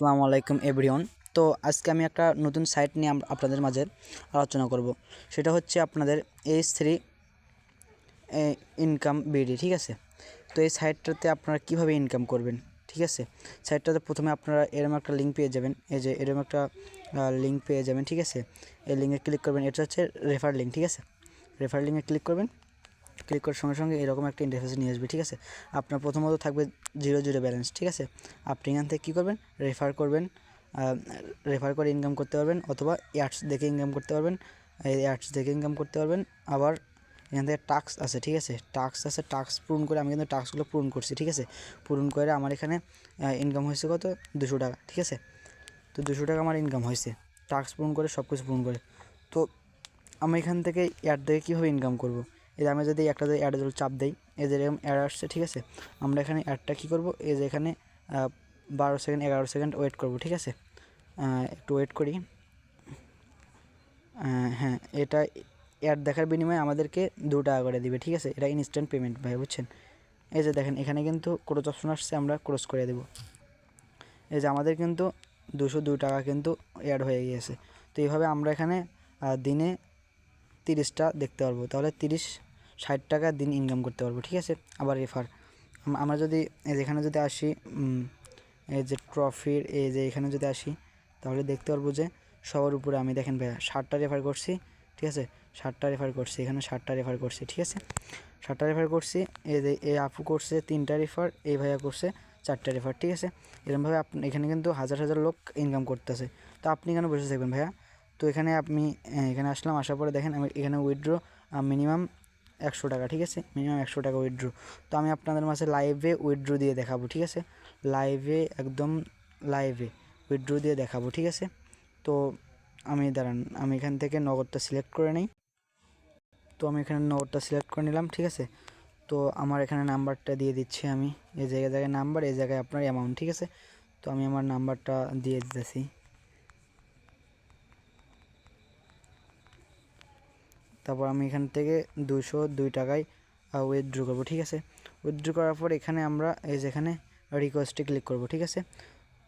আসসালামু আলাইকুম এভরিওয়ান। তো আজকে আমি একটা নতুন সাইট নিয়ে আপনাদের মাঝে আলোচনা করব। সেটা হচ্ছে আপনাদের এইচ থ্রি ইনকাম বিডি ঠিক আছে? তো এই সাইটটাতে আপনারা কীভাবে ইনকাম করবেন, ঠিক আছে? সাইটটাতে প্রথমে আপনারা এরকম একটা লিঙ্ক পেয়ে যাবেন। এই যে এরকম একটা লিঙ্ক পেয়ে যাবেন, ঠিক আছে? এই লিঙ্কে ক্লিক করবেন। এটা হচ্ছে রেফার লিঙ্ক ঠিক আছে? রেফার লিঙ্কে ক্লিক করবেন। ক্লিক করার সঙ্গে সঙ্গে এরকম একটা ইন্টারফেস নিয়ে আসবে, ঠিক আছে? আপনার প্রথমত থাকবে জিরো জিরো ব্যালেন্স ঠিক আছে? আপনি এখান থেকে কী করবেন? রেফার করবেন রেফার করে ইনকাম করতে পারবেন অথবা অ্যাডস দেখে ইনকাম করতে পারবেন। অ্যাডস দেখে ইনকাম করতে পারবেন। আবার এখান থেকে টাক্স আছে, ঠিক আছে? টাক্স আছে টাক্স পূরণ করে আমি কিন্তু টাক্সগুলো পূরণ করছি, ঠিক আছে? পূরণ করে আমার এখানে ইনকাম হয়েছে কত? দুশো টাকা, ঠিক আছে? তো দুশো টাকা আমার ইনকাম হয়েছে। টাক্স পূরণ করে সব কিছু পূরণ করে। তো আমি এখান থেকে অ্যাড দেখে কীভাবে ইনকাম করব? এই যে আমি যদি একটা যদি অ্যাড চাপ দেই, এই যে এরকম অ্যাড আসছে, ঠিক আছে? আমরা এখানে অ্যাডটা কী করব? এই যে এখানে বারো সেকেন্ড এগারো সেকেন্ড ওয়েট করব, ঠিক আছে? একটু ওয়েট করি। হ্যাঁ এটা অ্যাড দেখার বিনিময়ে আমাদেরকে দু টাকা করে দিবে, ঠিক আছে? এটা ইনস্ট্যান্ট পেমেন্ট ভাই, বুঝছেন? এই যে দেখেন, এখানে কিন্তু ক্রোজ অপশন আসছে, আমরা ক্রোজ করে দেবো। এই যে আমাদের কিন্তু দুশো দু টাকা কিন্তু অ্যাড হয়ে গিয়েছে। তো এইভাবে আমরা এখানে দিনে তিরিশটা দেখতে পারব। তাহলে তিরিশ ষাট টাকা দিন ইনকাম করতে পারব, ঠিক আছে? আবার রেফার আমরা যদি এখানে যদি আসি এই যে ট্রফির এই যে এখানে যদি আসি, তাহলে দেখতে পারব যে সবার উপরে আমি দেখেন ভাইয়া, ষাটটা রেফার করছি, ঠিক আছে? ষাটটা রেফার করছি, এখানে ষাটটা রেফার করছি, ঠিক আছে? ষাটটা রেফার করছি, এই যে এই আপু করছে তিনটা রেফার এই ভাইয়া করছে চারটা রেফার ঠিক আছে? এরকমভাবে আপনি, এখানে কিন্তু হাজার হাজার লোক ইনকাম করতেছে। তো আপনি কেন বসে থাকবেন ভাইয়া? তো এখানে আপনি এখানে আসলাম, আসার পরে দেখেন আমি এখানে উইথড্র মিনিমাম একশো টাকা, ঠিক আছে? মিনিমাম একশো টাকা উইথড্র তো আমি আপনাদের মাঝে লাইভে উইথড্র দিয়ে দেখাবো, ঠিক আছে? লাইভে একদম লাইভে উইথড্র দিয়ে দেখাবো, ঠিক আছে? তো আমি দাঁড়ান, আমি এখান থেকে নগদটা সিলেক্ট করে নিই। তো আমি এখানে নগদটা সিলেক্ট করে নিলাম, ঠিক আছে? তো আমার এখানে নাম্বারটা দিয়ে দিচ্ছি আমি। এই জায়গায় জায়গায় নাম্বার এই জায়গায় আপনার অ্যামাউন্ট ঠিক আছে? তো আমি আমার নাম্বারটা দিয়ে দিতেছি। তারপর আমি এখান থেকে দুশো দুই টাকায় উইথড্র করব, ঠিক আছে? উইথড্র করার পর এখানে আমরা এই যেখানে রিকোয়েস্টে ক্লিক করব, ঠিক আছে?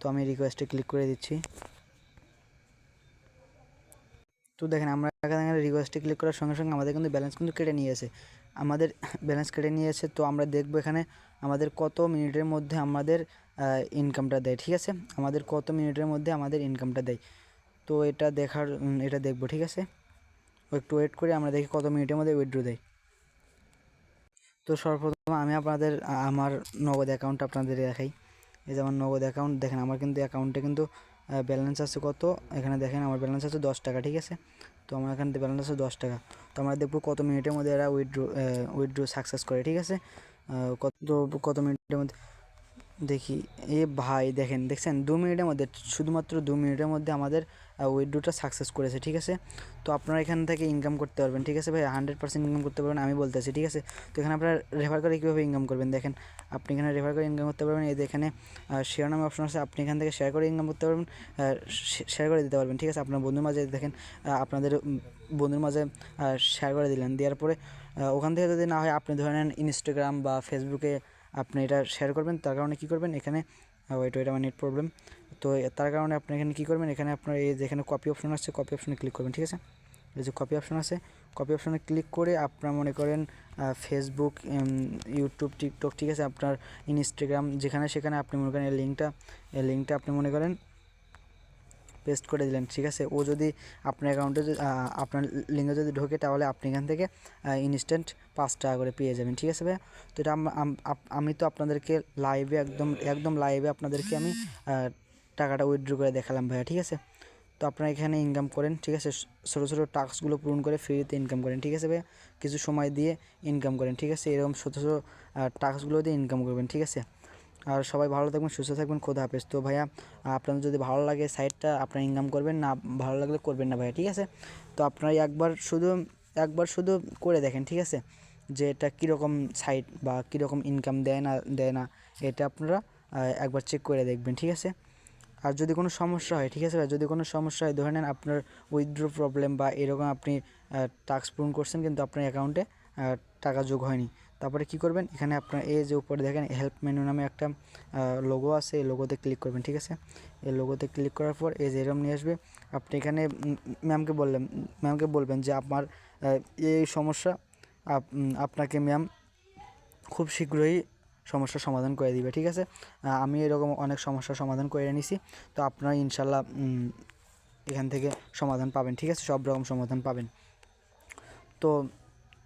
তো আমি রিকোয়েস্টে ক্লিক করে দিচ্ছি। তো দেখেন, আমরা এখানে রিকোয়েস্টে ক্লিক করার সঙ্গে সঙ্গে আমাদের কিন্তু ব্যালেন্স কিন্তু কেটে নিয়েছে আমাদের ব্যালেন্স কেটে নিয়েছে তো আমরা দেখব এখানে আমাদের কত মিনিটের মধ্যে আমাদের ইনকামটা দেয়, ঠিক আছে? আমাদের কত মিনিটের মধ্যে আমাদের ইনকামটা দেয়। তো এটা দেখার এটা দেখব, ঠিক আছে? একটু ওয়েট করে, আমরা দেখি কত মিনিটের মধ্যে উইথড্রো দেয়। তো সর্বপ্রথম আমি আপনাদের আমার নগদ অ্যাকাউন্ট আপনাদের দেখাই। এই যে আমার নগদ অ্যাকাউন্ট দেখেন আমার কিন্তু অ্যাকাউন্টে কিন্তু ব্যালেন্স আছে কত? এখানে দেখেন আমার ব্যালেন্স আছে দশ টাকা, ঠিক আছে? তো আমার এখানে ব্যালেন্স আছে দশ টাকা। তো আমরা দেখব কত মিনিটের মধ্যে এরা উইথড্র উইথড্র সাকসেস করে, ঠিক আছে? কত কত মিনিটের মধ্যে দেখি। এ ভাই, দেখেন, দেখছেন? দু মিনিটের মধ্যে, শুধুমাত্র দু মিনিটের মধ্যে আমাদের উইথড্রোটা সাকসেস করেছে, ঠিক আছে? তো আপনারা এখান থেকে ইনকাম করতে পারবেন, ঠিক আছে ভাই? হান্ড্রেড পার্সেন্ট ইনকাম করতে পারবেন, আমি বলতেছি ঠিক আছে? তো এখানে আপনারা রেফার করে কীভাবে ইনকাম করবেন? দেখেন, আপনি এখানে রেফার করে ইনকাম করতে পারবেন, এই এখানে শেয়ার নামে অপশন আছে, আপনি এখান থেকে শেয়ার করে ইনকাম করতে পারবেন শেয়ার করে দিতে পারবেন, ঠিক আছে? আপনার বন্ধুর মাঝে, দেখেন আপনাদের বন্ধুর মাঝে শেয়ার করে দিলেন, দেওয়ার পরে ওখান থেকে যদি না হয়, আপনি ধরে নেন ইনস্টাগ্রাম বা ফেসবুকে আপনি এটা শেয়ার করবেন, তার কারণে কী করবেন, এখানে ওয়েট ওয়েট আমার নেট প্রবলেম তো তার কারণে আপনি এখানে কী করবেন, এখানে আপনার এই যেখানে কপি অপশন আছে কপি অপশনে ক্লিক করবেন, ঠিক আছে? এই যে কপি অপশন আছে কপি অপশনে ক্লিক করে আপনার মনে করেন ফেসবুক ইউটিউব টিকটক ঠিক আছে? আপনার ইনস্টাগ্রাম যেখানে সেখানে আপনি মনে করেন এই লিঙ্কটা এই লিঙ্কটা আপনি মনে করেন পেস্ট করে দিলেন, ঠিক আছে? ও যদি আপনার অ্যাকাউন্টে আপনার লিঙ্কে যদি ঢোকে, তাহলে আপনি এখান থেকে ইনস্ট্যান্ট পাঁচ টাকা করে পেয়ে যাবেন, ঠিক আছে ভাইয়া? তো এটা আমি তো আপনাদেরকে লাইভে একদম একদম লাইভে আপনাদেরকে আমি টাকাটা উইথড্র করে দেখালাম ভাইয়া, ঠিক আছে? তো আপনারা এখানে ইনকাম করেন, ঠিক আছে? ছোটো ছোটো টাস্কগুলো পূরণ করে ফ্রিতে ইনকাম করেন, ঠিক আছে ভাইয়া? কিছু সময় দিয়ে ইনকাম করেন, ঠিক আছে? এরকম ছোটো ছোটো টাস্কগুলো দিয়ে ইনকাম করবেন, ঠিক আছে? আর সবাই ভালো থাকবেন, সুস্থ থাকবেন, খোদা হাফেজ। তো ভাইয়া, আপনাদের যদি ভালো লাগে সাইটটা আপনারা ইনকাম করবেন, না ভালো লাগলে করবেন না ভাইয়া, ঠিক আছে? তো আপনারা একবার শুধু একবার শুধু করে দেখেন, ঠিক আছে? যে এটা কীরকম সাইট বা কীরকম ইনকাম দেয় না দেয় না, এটা আপনারা একবার চেক করে দেখবেন, ঠিক আছে? আর যদি কোনো সমস্যা হয়, ঠিক আছে ভাই যদি কোনো সমস্যা হয়, ধরে নেন আপনার উইথড্র প্রবলেম বা এরকম আপনি টাস্ক পূরণ করছেন, কিন্তু আপনার অ্যাকাউন্টে টাকা যোগ হয়নি তারপরে কি করবেন? এখানে আপনার এই যে উপরে দেখেন হেল্প মেনু নামে একটা লোগো আছে, এই লোগোতে ক্লিক করবেন, ঠিক আছে? এই লোগোতে ক্লিক করার পর এই যে এরম নিয়ে আসবে। আপনি এখানে ম্যামকে বললেন ম্যামকে বলবেন যে আমার এই সমস্যা, আপ- আপনাকে ম্যাম খুব শীঘ্রই সমস্যার সমাধান করে দিবে, ঠিক আছে? আমি এরকম অনেক সমস্যার সমাধান করে নিছি তো আপনারা ইনশাল্লাহ এখান থেকে সমাধান পাবেন, ঠিক আছে? সব রকম সমাধান পাবেন। তো